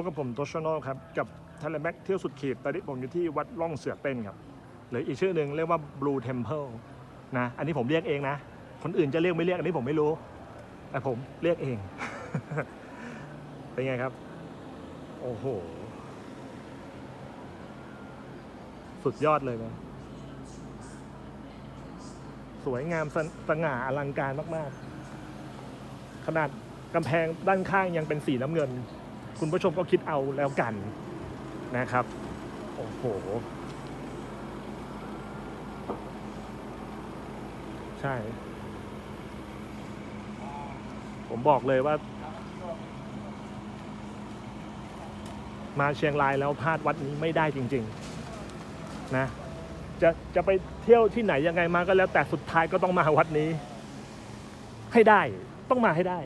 บกับผมโตชโนครับ กับทเลแม็กเที่ยวสุดขีดตอนนี้ผมอยู่ที่วัดล่องเสือเต้นครับ หรืออีกชื่อหนึ่งเรียกว่า Blue Temple นะ อันนี้ผมเรียกเองนะ คนอื่นจะเรียกไม่เรียกอันนี้ผมไม่รู้ แต่ผมเรียกเอง เป็นไงครับ โอ้โห สุดยอดเลยนะสวยงามสสง่าอลังการมาก ๆ ขนาดกำแพงด้านข้างยังเป็นสีน้ำเงิน คุณผู้ชมก็คิดเอาแล้วกันนะครับ โอ้โห ใช่ ผมบอกเลยว่า มาเชียงรายแล้วพลาดวัดนี้ไม่ได้จริง ๆ นะ จะจะไปเที่ยวที่ไหนยังไงมาก็แล้วแต่สุดท้ายก็ต้องมาวัดนี้ ให้ได้ต้องมาให้ได้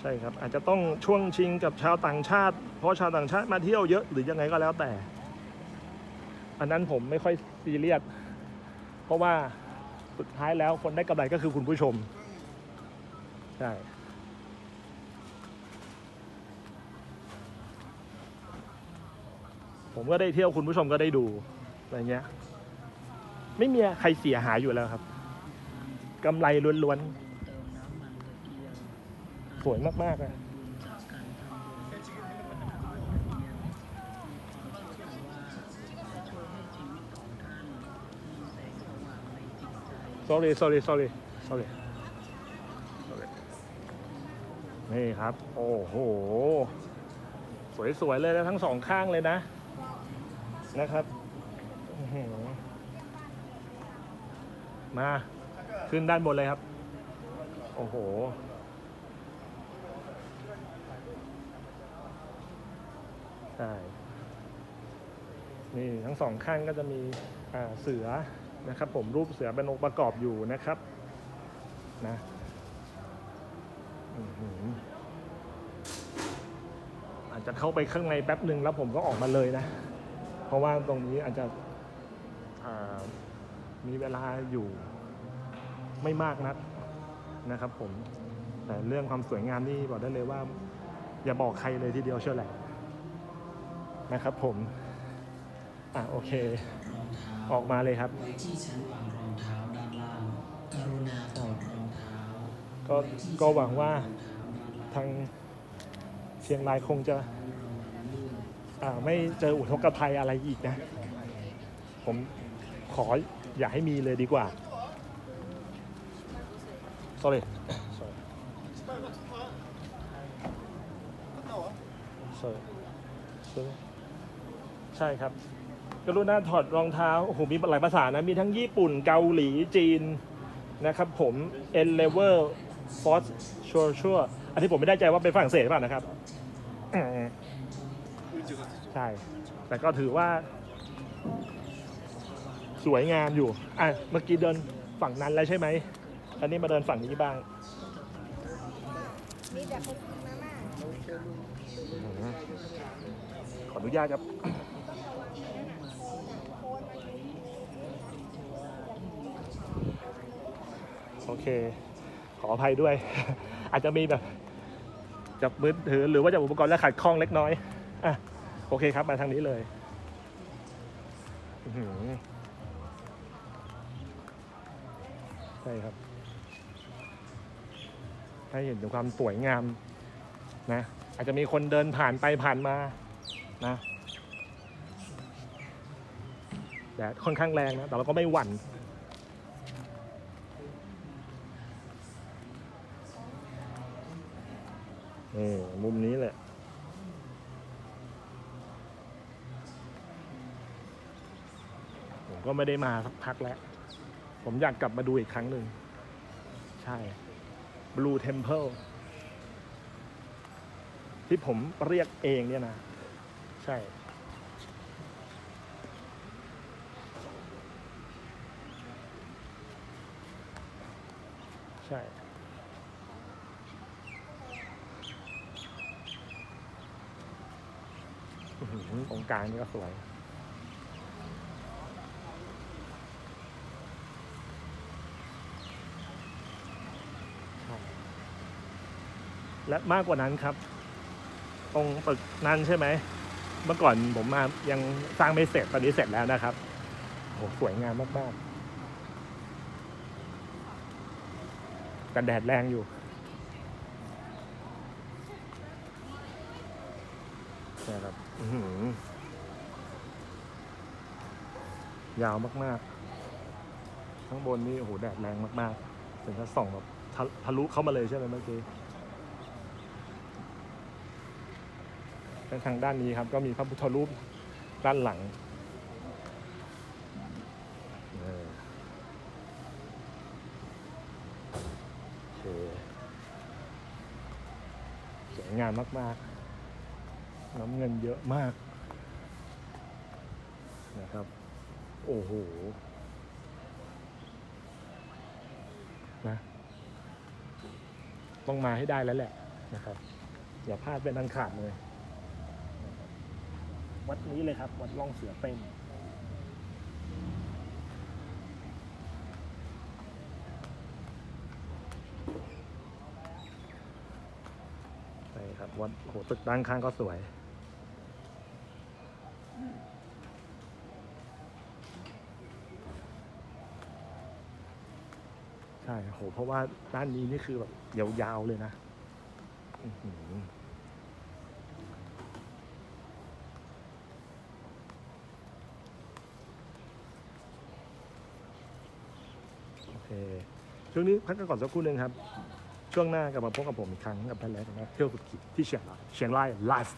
ใช่ครับอาจจะต้องช่วงชิงกับชาวต่างชาติ เพราะชาวต่างชาติมาเที่ยวเยอะหรือยังไงก็แล้วแต่ อันนั้นผมไม่ค่อยซีเรียสเพราะว่าสุดท้ายแล้วคนได้กำไรก็คือคุณผู้ชม ใช่ผมก็ได้เที่ยวคุณผู้ชมก็ได้ดูอะไรเงี้ย ไม่มีใครเสียหายอยู่แล้วครับกำไรล้วนๆ สวยมากๆเลย sorry sorry sorry sorry sorry นี่ครับ โอ้โห สวยๆเลยนะทั้งสองข้างเลยนะ นะครับ มา ขึ้นด้านบนเลยครับ โอ้โห ใช่ นี่ทั้งสองข้างก็จะมีเสือนะครับ ผมรูปเสือเป็นองค์ประกอบอยู่นะครับ นะอาจจะเข้าไปข้างในแป๊บหนึ่งแล้วผมก็ออกมาเลยนะ เพราะว่าตรงนี้อาจจะมีเวลาอยู่ไม่มากนักนะครับผมแต่เรื่องความสวยงามนี่บอกได้เลยว่า อย่าบอกใครเลยทีเดียวเชียวแหละ นะครับผม อะโอเค ออกมาเลยครับไว้ที่ชั้นวางรองเท้าด้านล่าง กรุณาถอดรองเท้าก็ก็หวังว่าทางเชียงรายคงจะอ่าไม่เจออุทกภัยอะไรอีกนะ ผมขออย่าให้มีเลยดีกว่า sorry sorry sorry sorry ใช่ครับ กรุณาถอดรองเท้าโอ้โหมีหลายภาษานะ มีทั้งญี่ปุ่นเกาหลีจีนนะครับผม N level force sure sure อันนี้ผมไม่ได้ใจว่าเป็นฝรั่งเศสหรือเปล่านะครับอืมใช่ แต่ก็ถือว่า สวยงามอยู่ อะ เมื่อกี้เดินฝั่งนั้นแล้วใช่ไหม อันนี้มาเดินฝั่งนี้บ้าง มีแต่คนกินมาม่าขออนุญาตครับ โอ เค ขออภัยด้วย อาจจะมีแบบจับมือถือหรือว่าจับอุปกรณ์และขัดข้องเล็กน้อยอะโอเคครับมาทางนี้เลยใช่ครับ ให้เห็นถึงความสวยงามนะอาจจะมีคนเดินผ่านไปผ่านมานะแดดค่อนข้างแรงนะ แต่เราก็ไม่หวั่น นี่มุมนี้แหละ ผมก็ไม่ได้มาสักพักแล้ว ผมอยากกลับมาดูอีกครั้งหนึ่ง ใช่ Blue Temple ที่ผมเรียกเองเนี่ยนะ ใช่ใช่ ตรงกลางนี่ก็สวย และมากกว่านั้นครับ ตรงตึกนั้นใช่ไหม เมื่อก่อนผมมายังสร้างไม่เสร็จตอนนี้เสร็จแล้วนะครับโหสวยงามมาก ๆ กันแดดแรงอยู่ นะครับยาวมากๆ ข้างบนนี่โอ้โหแดดแรงมากๆ ถึงจะส่องแบบทะทะลุเข้ามาเลยใช่ไหมเมื่อกี้และทางด้านนี้ครับ ก็มีพระพุทธรูปด้านหลังสวยงามมาก ๆ น้ำเงินเยอะมากนะครับ โอ้โหนะต้องมาให้ได้แล้วแหละนะครับ อย่าพลาดเป็นอันขาดเลยนะครับวัดนี้เลยครับ วัดล่องเสือเป้งใช่ครับวัดโอ้โหตึกด้านข้างก็สวย ใช่โหเพราะว่าด้านนี้นี่คือแบบยาวๆเลยนะโอเค ช่วงนี้พักกันก่อนสักครู่หนึ่งครับ ช่วงหน้ากลับมาพบกับผมอีกครั้งกับท่านแล้วนะเที่ยวสุดขีดที่เชียงรายเชียงรายไลฟ์